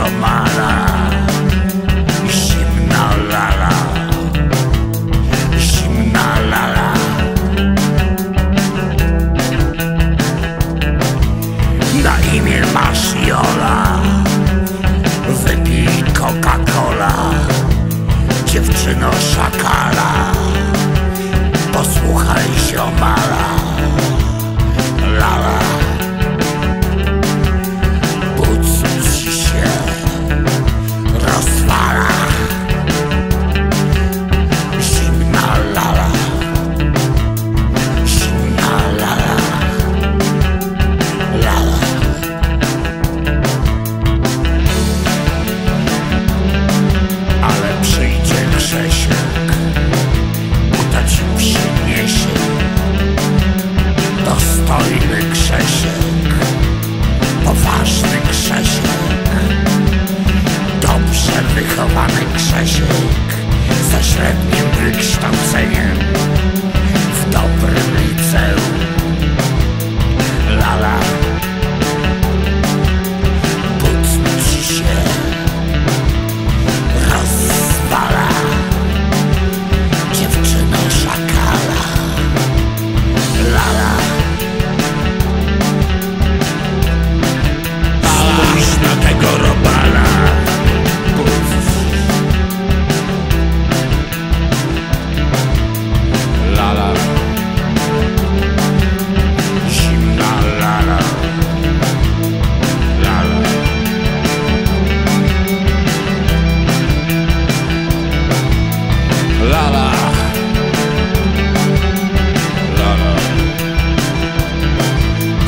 komara Zimna lala. Zimna lala. Na imię masz Jola Wypij Coca-Cola. Dziewczyno szakal. Grzesiek Ze średnim wykształceniem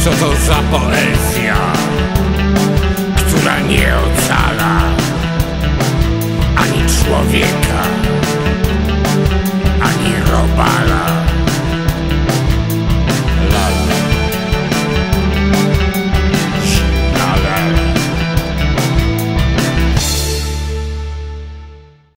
Co to za poezja